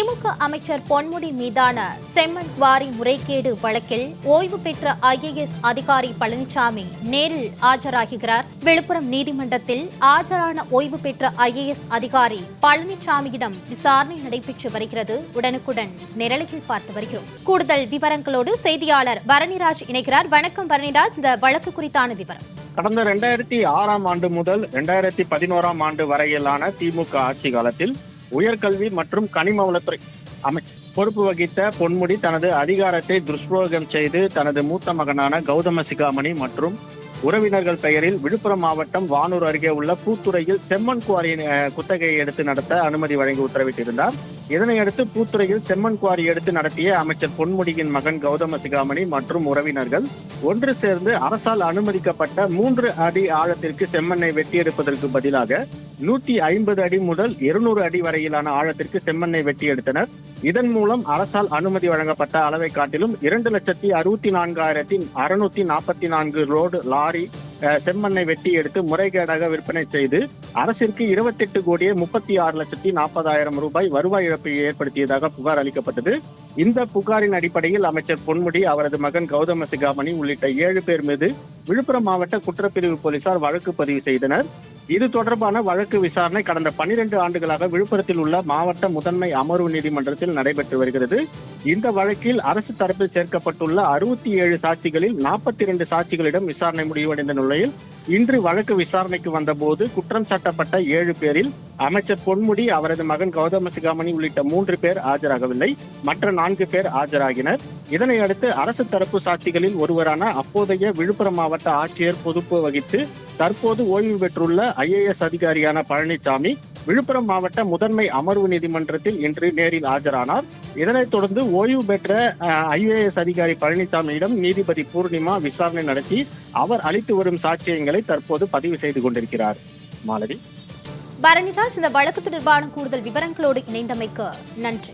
திமுக அமைச்சர் பொன்முடி மீதான செம்மண் குவாரி முறைகேடு வழக்கில் ஓய்வு பெற்ற ஐஏஎஸ் அதிகாரி பழனிசாமி நேரில் ஆஜராகிறார். விழுப்புரம் நீதிமன்றத்தில் ஆஜரான ஓய்வு பெற்ற ஐஏஎஸ் அதிகாரி பழனிசாமியிடம் விசாரணை நடைபெற்று வருகிறது. உடனுக்குடன் நிரலையில் பார்த்து வருகிறோம். கூடுதல் விவரங்களோடு செய்தியாளர் பரணிராஜ் இணைகிறார். வணக்கம் பரணிராஜ். இந்த வழக்கு குறித்தான விவரம். கடந்த இரண்டாயிரத்தி ஆறாம் ஆண்டு முதல் இரண்டாயிரத்தி பதினோராம் ஆண்டு வரையிலான திமுக ஆட்சி காலத்தில் உயர்கல்வி மற்றும் கனிம வளத்துறை அமைச்சர் பொறுப்பு வகித்த பொன்முடி தனது அதிகாரத்தை துஷ்பிரயோகம் செய்து தனது மூத்த மகனான கௌதம சிகாமணி மற்றும் உறவினர்கள் பெயரில் விழுப்புரம் மாவட்டம் வானூர் அருகே உள்ள பூத்துறையில் செம்மண் குவாரியின் குத்தகையை எடுத்து நடத்த அனுமதி வழங்கி உத்தரவிட்டிருந்தார். இதனையடுத்து பூத்துறையில் செம்மண் குவாரி எடுத்து நடத்திய அமைச்சர் பொன்முடியின் மகன் கௌதம சிகாமணி மற்றும் உறவினர்கள் ஒன்று சேர்ந்து அரசால் அனுமதிக்கப்பட்ட மூன்று அடி ஆழத்திற்கு செம்மண்ணை வெட்டி எடுப்பதற்கு பதிலாக நூத்தி ஐம்பது அடி முதல் இருநூறு அடி வரையிலான ஆழத்திற்கு செம்மண்ணை வெட்டி எடுத்தனர். இதன் மூலம் அரசால் அனுமதி வழங்கப்பட்ட அளவை காட்டிலும் இரண்டு லட்சத்தி அறுபத்தி நான்காயிரத்தி அறுநூத்தி நாற்பத்தி நான்கு ரோடு லாரி செம்மண்ணை வெட்டி எடுத்து முறைகேடாக விற்பனை செய்து அரசிற்கு இருபத்தி எட்டு கோடியே முப்பத்தி ஆறு லட்சத்தி நாற்பதாயிரம் ரூபாய் வருவாய் இழப்பை ஏற்படுத்தியதாக புகார் அளிக்கப்பட்டது. இந்த புகாரின் அடிப்படையில் அமைச்சர் பொன்முடி அவரது மகன் கௌதம சிகாமணி உள்ளிட்ட ஏழு பேர் மீது விழுப்புரம் மாவட்ட குற்றப்பிரிவு போலீசார் வழக்கு பதிவு செய்தனர். இது தொடர்பான வழக்கு விசாரணை கடந்த பனிரெண்டு ஆண்டுகளாக விழுப்புரத்தில் உள்ள மாவட்ட முதன்மை அமர்வு நீதிமன்றத்தில் நடைபெற்று வருகிறது. இந்த வழக்கில் அரசு தரப்பில் சேர்க்கப்பட்டுள்ள அறுபத்தி ஏழு சாட்சிகளில் நாற்பத்தி இரண்டு சாட்சிகளிடம் விசாரணை முடிவடைந்த நிலையில் இன்று வழக்கு விசாரணைக்கு வந்தபோது குற்றம் சாட்டப்பட்ட ஏழு பேரில் அமைச்சர் பொன்முடி அவரது மகன் கௌதம சிகாமணி உள்ளிட்ட மூன்று பேர் ஆஜராகவில்லை. மற்ற நான்கு பேர் ஆஜராகினர். இதனை அடுத்து அரசு தரப்பு சாட்சிகளில் ஒருவரான அப்போதைய விழுப்புரம் மாவட்ட ஆட்சியர் பொறுப்பு வகித்து தற்போது ஓய்வு பெற்றுள்ள ஐஏஎஸ் அதிகாரியான பழனிசாமி விழுப்புரம் மாவட்ட முதன்மை அமர்வு நீதிமன்றத்தில் இன்று நேரில் ஆஜரானார். இதனைத் தொடர்ந்து ஓய்வு பெற்ற ஐஏஎஸ் அதிகாரி பழனிசாமியிடம் நீதிபதி பூர்ணிமா விசாரணை நடத்தி அவர் அளித்து வரும் சாட்சியங்களை தற்போது பதிவு செய்து கொண்டிருக்கிறார். மாலதி. பரணிராஜ் இந்த வழக்கு தொடர்பான கூடுதல் விவரங்களோடு இணைந்தமைக்கு நன்றி.